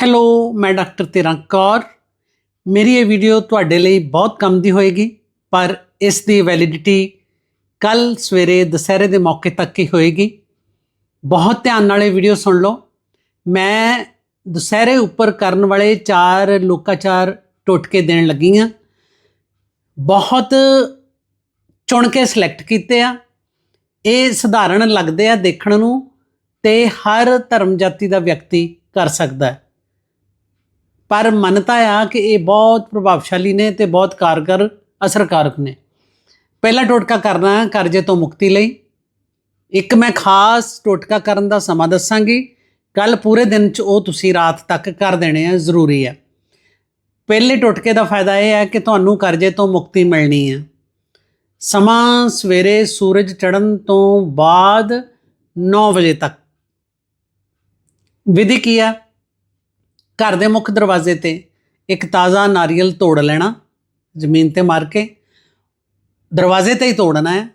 Hello ਮੈਂ doctor ਤੇਰਾਂ ਕੌਰ ਮੇਰੀ ਇਹ ਵੀਡੀਓ ਤੁਹਾਡੇ ਲਈ ਬਹੁਤ ਕੰਮ ਦੀ ਹੋਏਗੀ ਪਰ ਇਸ ਦੀ ਵੈਲਿਡਿਟੀ ਕੱਲ ਸਵੇਰੇ ਦੁਸਹਿਰੇ ਦੇ ਮੌਕੇ ਤੱਕ ਹੀ ਹੋਏਗੀ ਬਹੁਤ ਧਿਆਨ ਨਾਲ ਇਹ ਵੀਡੀਓ ਸੁਣ ਲਓ ਮੈਂ ਦੁਸਹਿਰੇ ਉੱਪਰ ਕਰਨ ਵਾਲੇ ਚਾਰ ਲੋਕਾਚਾਰ ਟੋਟਕੇ ਦੇਣ ਲੱਗੀ ਹਾਂ ਬਹੁਤ ਚੁਣ ਕੇ ਸਿਲੈਕਟ ਕੀਤੇ ਆ ਇਹ ਸਧਾਰਨ ਲੱਗਦੇ ਆ ਦੇਖਣ ਨੂੰ ਤੇ ਹਰ ਧਰਮ ਜਾਤੀ ਦਾ ਵਿਅਕਤੀ ਕਰ ਸਕਦਾ ਹੈ ਪਰ ਮੰਨਤਾ ਆ ਕਿ ਇਹ ਬਹੁਤ ਪ੍ਰਭਾਵਸ਼ਾਲੀ ਨੇ ਤੇ ਬਹੁਤ ਕਾਰਗਰ, ਅਸਰਕਾਰਕ ਨੇ। ਪਹਿਲਾ ਟੋਟਕਾ ਕਰਨਾ ਕਰਜ਼ੇ ਤੋਂ ਮੁਕਤੀ ਲਈ। ਇੱਕ ਮੈਂ ਖਾਸ ਟੋਟਕਾ ਕਰਨ ਦਾ ਸਮਾਂ ਦੱਸਾਂਗੀ। ਕੱਲ ਪੂਰੇ ਦਿਨ ਚ ਉਹ ਤੁਸੀਂ ਰਾਤ ਤੱਕ ਕਰ ਦੇਣੇ ਆ, ਜ਼ਰੂਰੀ ਆ। ਪਹਿਲੇ ਟੋਟਕੇ ਦਾ ਫਾਇਦਾ ਇਹ ਹੈ ਕਿ ਤੁਹਾਨੂੰ ਕਰਜ਼ੇ ਤੋਂ ਮੁਕਤੀ ਮਿਲਣੀ ਹੈ ਸਮਾਂ ਸਵੇਰੇ ਸੂਰਜ ਚੜ੍ਹਨ ਤੋਂ ਬਾਅਦ 9 ਵਜੇ ਤੱਕ। ਵਿਧੀ ਕੀ ਹੈ ਘਰ ਦੇ ਮੁੱਖ ਦਰਵਾਜ਼ੇ ਤੇ ਇੱਕ ਤਾਜ਼ਾ ਨਾਰੀਅਲ ਤੋੜ ਲੈਣਾ, ਜ਼ਮੀਨ ਤੇ ਮਾਰ ਕੇ। ਦਰਵਾਜ਼ੇ ਤੇ ਹੀ ਤੋੜਨਾ ਹੈ।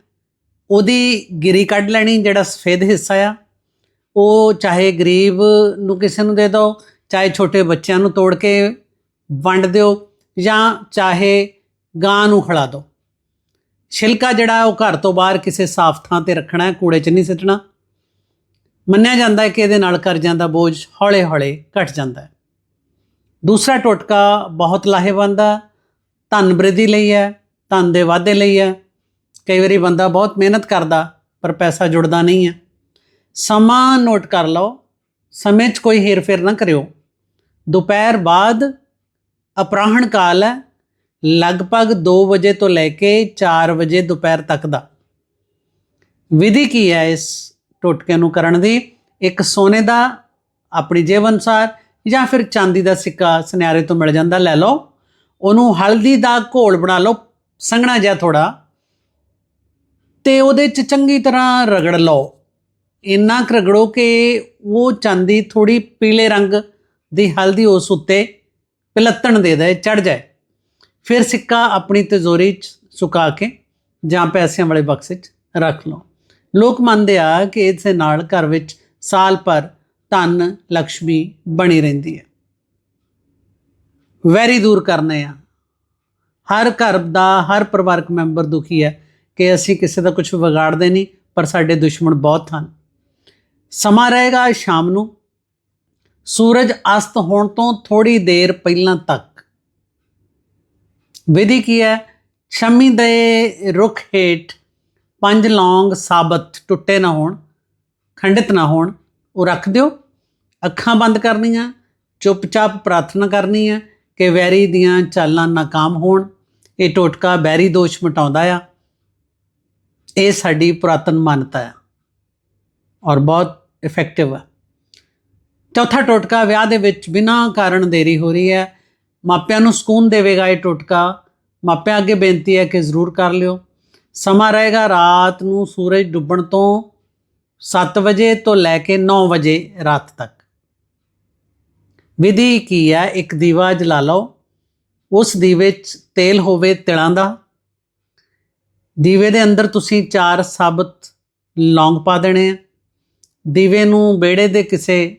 ਉਹਦੀ ਗਿਰੀ ਕੱਢ ਲੈਣੀ, ਜਿਹੜਾ ਸਫੇਦ ਹਿੱਸਾ ਆ। ਉਹ ਚਾਹੇ ਗਰੀਬ ਨੂੰ ਕਿਸੇ ਨੂੰ ਦੇ ਦਿਓ, ਚਾਹੇ ਛੋਟੇ ਬੱਚਿਆਂ ਨੂੰ ਤੋੜ ਕੇ ਵੰਡ ਦਿਓ, ਜਾਂ ਚਾਹੇ ਗਾਂ ਨੂੰ ਖਿਲਾ ਦਿਓ। ਛਿਲਕਾ ਜਿਹੜਾ, ਉਹ ਘਰ ਤੋਂ ਬਾਹਰ ਕਿਸੇ ਸਾਫ਼ ਥਾਂ ਤੇ ਰੱਖਣਾ ਹੈ, ਕੂੜੇ 'ਚ ਨਹੀਂ ਸਿੱਟਣਾ। ਮੰਨਿਆ ਜਾਂਦਾ ਹੈ ਕਿ ਇਹਦੇ ਨਾਲ ਕਰਜ਼ਿਆਂ ਦਾ ਬੋਝ ਹੌਲੇ-ਹੌਲੇ ਘਟ ਜਾਂਦਾ ਹੈ। ਦੂਸਰਾ ਟੋਟਕਾ ਬਹੁਤ ਲਾਹੇਵੰਦ ਹੈ ਧਨ ਬ੍ਰਿਧੀ ਲਈ ਹੈ, ਧਨ ਦੇ ਵਾਧੇ ਲਈ ਹੈ। ਕਈ ਵਾਰੀ ਬੰਦਾ ਬਹੁਤ ਮਿਹਨਤ ਕਰਦਾ, ਪਰ ਪੈਸਾ ਜੁੜਦਾ ਨਹੀਂ ਹੈ। ਸਮਾਂ ਨੋਟ ਕਰ ਲਓ, ਸਮੇਂ 'ਚ ਕੋਈ ਹੇਰਫੇਰ ਨਾ ਕਰਿਓ। ਦੁਪਹਿਰ ਬਾਅਦ ਅਪਰਾਹਣ ਕਾਲ ਹੈ, ਲਗਭਗ 2 ਵਜੇ ਤੋਂ ਲੈ ਕੇ 4 ਵਜੇ ਦੁਪਹਿਰ ਤੱਕ ਦਾ। ਵਿਧੀ ਕੀ ਹੈ ਇਸ ਟੋਟਕੇ ਨੂੰ ਕਰਨ ਦੀ? ਇੱਕ ਸੋਨੇ ਦਾ ਆਪਣੀ ਜੇਬ ਅਨੁਸਾਰ ਜਾਂ ਫਿਰ ਚਾਂਦੀ ਦਾ ਸਿੱਕਾ ਸੁਨਿਆਰੇ ਤੋਂ ਮਿਲ ਜਾਂਦਾ, ਲੈ ਲਓ। ਉਹਨੂੰ ਹਲਦੀ ਦਾ ਘੋਲ ਬਣਾ ਲਓ, ਸੰਘਣਾ ਜਿਹਾ ਥੋੜਾ ਤੇ ਉਹਦੇ ਚ ਚੰਗੀ ਤਰ੍ਹਾਂ ਰਗੜ ਲਓ। ਇੰਨਾ ਕੁ ਰਗੜੋ ਕਿ ਉਹ ਚਾਂਦੀ ਥੋੜੀ ਪੀਲੇ ਰੰਗ ਦੀ ਹਲਦੀ ਉਸ ਉੱਤੇ ਪਲੱਤਣ ਦੇ ਦੇ ਚੜ ਜਾਏ। ਫਿਰ ਸਿੱਕਾ ਆਪਣੀ ਤਿਜੋਰੀ 'ਚ ਸੁਕਾ ਕੇ ਜਾਂ ਪੈਸਿਆਂ ਵਾਲੇ ਬਕਸੇ 'ਚ ਰੱਖ ਲਓ। ਲੋਕ ਮੰਨਦੇ ਆ ਕਿ ਇਸ ਦੇ ਨਾਲ ਘਰ ਵਿੱਚ ਸਾਲ ਭਰ ਧਨ ਲక్ష్ਮੀ ਬਣੀ ਰਹਿੰਦੀ ਹੈ। ਵੈਰੀ ਦੂਰ ਕਰਨੇ ਆ। ਹਰ ਘਰ ਦਾ, ਹਰ ਪਰਿਵਾਰਕ ਮੈਂਬਰ ਦੁਖੀ ਹੈ ਕਿ ਅਸੀਂ ਕਿਸੇ ਦਾ ਕੁਝ ਵਿਗਾੜਦੇ ਨਹੀਂ, ਪਰ ਸਾਡੇ ਦੁਸ਼ਮਣ ਬਹੁਤ ਹਨ। ਸਮਾਂ ਰਹੇਗਾ ਸ਼ਾਮ ਨੂੰ। ਸੂਰਜ ਅਸਤ ਹੋਣ ਤੋਂ ਥੋੜੀ ਦੇਰ ਪਹਿਲਾਂ ਤੱਕ। ਵਿਧੀ ਕੀ ਹੈ? ਸ਼ਮੀ ਦੇ ਰੁੱਖ ਹੇਠ ਪੰਜ ਲੌਂਗ ਸਾਬਤ ਟੁੱਟੇ ਨਾ ਹੋਣ, ਖੰਡਿਤ ਨਾ ਹੋਣ, ਉਹ ਰੱਖ ਦਿਓ। ਅੱਖਾਂ ਬੰਦ ਕਰਨੀਆਂ, ਚੁੱਪਚਾਪ ਪ੍ਰਾਰਥਨਾ ਕਰਨੀ ਹੈ ਕਿ ਵੈਰੀ ਦੀਆਂ ਚਾਲਾਂ ਨਾਕਾਮ ਹੋਣ। ਇਹ ਟੋਟਕਾ ਬੈਰੀ ਦੋਸ਼ ਮਿਟਾਉਂਦਾ ਆ। ਇਹ ਸਾਡੀ ਪੁਰਾਤਨ ਮਾਨਤਾ ਹੈ ਔਰ ਬਹੁਤ ਇਫੈਕਟਿਵ ਹੈ ਚੌਥਾ ਟੋਟਕਾ ਵਿਆਹ ਦੇ ਵਿੱਚ ਬਿਨਾਂ ਕਾਰਨ ਦੇਰੀ ਹੋ ਰਹੀ ਹੈ। ਮਾਪਿਆਂ ਨੂੰ ਸਕੂਨ ਦੇਵੇਗਾ ਇਹ ਟੋਟਕਾ। ਮਾਪਿਆਂ ਅੱਗੇ ਬੇਨਤੀ ਹੈ ਕਿ ਜ਼ਰੂਰ ਕਰ ਲਿਓ। ਸਮਾਂ ਰਹੇਗਾ ਰਾਤ ਨੂੰ ਸੂਰਜ ਡੁੱਬਣ ਤੋਂ 7 ਵਜੇ ਤੋਂ ਲੈ ਕੇ 9 ਵਜੇ ਰਾਤ ਤੱਕ। ਵਿਧੀ ਕੀ ਹੈ? ਇੱਕ ਦੀਵਾ ਜਲਾ ਲਓ। ਉਸ ਦੀਵੇ 'ਚ ਤੇਲ ਹੋਵੇ ਤਿਲਾਂ ਦਾ। ਦੀਵੇ ਦੇ ਅੰਦਰ ਤੁਸੀਂ ਚਾਰ ਸਾਬਤ ਲੌਂਗ ਪਾ ਦੇਣੇ ਆ। ਦੀਵੇ ਨੂੰ ਬੇੜੇ ਦੇ ਕਿਸੇ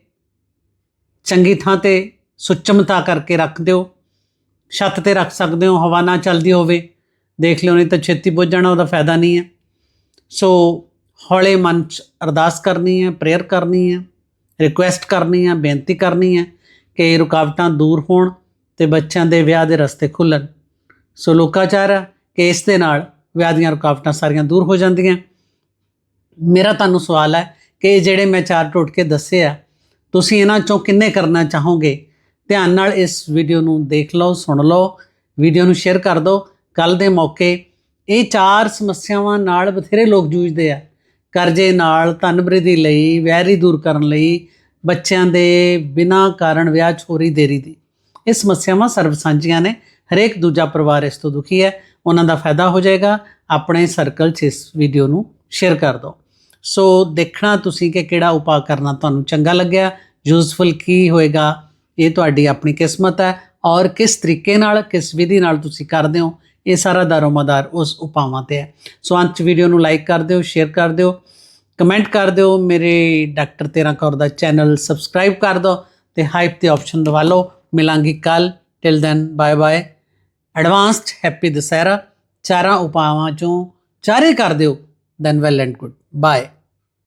ਚੰਗੀ ਥਾਂ ਤੇ ਸੁੱਚਮਤਾ ਕਰਕੇ ਰੱਖ ਦਿਓ। ਛੱਤ ਤੇ ਰੱਖ ਸਕਦੇ ਹੋ, ਹਵਾ ਨਾ ਚੱਲਦੀ ਹੋਵੇ। ਦੇਖ ਲਿਓ ਨਹੀਂ ਤਾਂ ਛੇਤੀ ਬੁੱਝ ਜਾਣਾ, ਉਹਦਾ ਫਾਇਦਾ ਨਹੀਂ ਹੈ। ਸੋ ਹੌਲੇ ਮਨ ਚ ਅਰਦਾਸ ਕਰਨੀ ਹੈ ਪ੍ਰੇਅਰ ਕਰਨੀ ਹੈ ਰਿਕੁਐਸਟ ਕਰਨੀ ਹੈ, ਬੇਨਤੀ ਕਰਨੀ ਹੈ। ਕਿ ਰੁਕਾਵਟਾਂ ਦੂਰ ਹੋਣ ਤੇ ਬੱਚਿਆਂ ਦੇ ਵਿਆਹ ਦੇ ਰਸਤੇ ਖੁੱਲਣ ਸੋ ਲੋਕਾਚਾਰ ਹੈ ਕਿ ਇਸ ਦੇ ਨਾਲ ਵਿਆਹ ਦੀਆਂ ਰੁਕਾਵਟਾਂ ਸਾਰੀਆਂ ਦੂਰ ਹੋ ਜਾਂਦੀਆਂ। ਮੇਰਾ ਤੁਹਾਨੂੰ ਸਵਾਲ ਹੈ ਕਿ ਜਿਹੜੇ ਮੈਂ ਚਾਰ ਟੋਟਕੇ ਦੱਸੇ ਆ, ਤੁਸੀਂ ਇਹਨਾਂ ਚੋਂ ਕਿੰਨੇ ਕਰਨਾ ਚਾਹੋਗੇ? ਧਿਆਨ ਨਾਲ ਇਸ ਵੀਡੀਓ ਨੂੰ ਦੇਖ ਲਓ, ਸੁਣ ਲਓ, ਵੀਡੀਓ ਨੂੰ ਸ਼ੇਅਰ ਕਰ ਦਿਓ। ਕੱਲ ਦੇ ਮੌਕੇ ਇਹ ਚਾਰ ਸਮੱਸਿਆਵਾਂ ਨਾਲ ਬਥੇਰੇ ਲੋਕ ਜੂਝਦੇ ਆ। ਕਰਜ਼ੇ ਨਾਲ ਧਨ ਬ੍ਰਿਧੀ ਲਈ, ਵੈਰੀ ਦੂਰ ਕਰਨ ਲਈ ਬੱਚਿਆਂ ਦੇ ਬਿਨਾਂ ਕਾਰਨ ਵਿਆਹ ਚੋਰੀ ਦੇਰੀ ਦੀ। ਇਹ ਸਮੱਸਿਆਵਾਂ ਸਰਵ ਸਾਂਝੀਆਂ ਨੇ। ਹਰੇਕ ਦੂਜਾ ਪਰਿਵਾਰ ਇਸ ਤੋਂ ਦੁਖੀ ਹੈ। ਉਹਨਾਂ ਦਾ ਫਾਇਦਾ ਹੋ ਜਾਏਗਾ। ਆਪਣੇ ਸਰਕਲ 'ਚ ਇਸ ਵੀਡੀਓ ਨੂੰ ਸ਼ੇਅਰ ਕਰ ਦਿਓ। ਸੋ ਦੇਖਣਾ ਤੁਸੀਂ ਕਿ ਕਿਹੜਾ ਉਪਾਅ ਕਰਨਾ ਤੁਹਾਨੂੰ ਚੰਗਾ ਲੱਗਿਆ। ਯੂਜ਼ਫੁਲ ਕੀ ਹੋਏਗਾ? ਇਹ ਤੁਹਾਡੀ ਆਪਣੀ ਕਿਸਮਤ ਹੈ। ਔਰ ਕਿਸ ਤਰੀਕੇ ਨਾਲ, ਕਿਸ ਵਿਧੀ ਨਾਲ ਤੁਸੀਂ ਕਰਦੇ ਹੋ? ਇਹ ਸਾਰਾ ਦਾਰੋਮਦਾਰ ਉਸ ਉਪਾਵਾਂ ਤੇ ਹੈ। ਸੋ ਅੰਤ 'ਚ ਵੀਡੀਓ ਨੂੰ ਲਾਈਕ ਕਰ ਦਿਓ ਸ਼ੇਅਰ ਕਰ ਦਿਓ। ਕਮੈਂਟ ਕਰ ਦਿਓ, ਮੇਰੇ ਡਾਕਟਰ ਤੇਰਾ ਕੌਰ ਦਾ ਚੈਨਲ ਸਬਸਕ੍ਰਾਈਬ ਕਰ ਦਿਓ ਤੇ ਹਾਈਪ ਤੇ ਆਪਸ਼ਨ ਦਬਾ ਲਓ। ਮਿਲਾਂਗੇ ਕੱਲ। Till then bye bye advanced happy Dussehra ਚਾਰਾਂ ਉਪਾਵਾਂ ਚੋਂ ਚਾਰੇ ਕਰ ਦਿਓ then well and good bye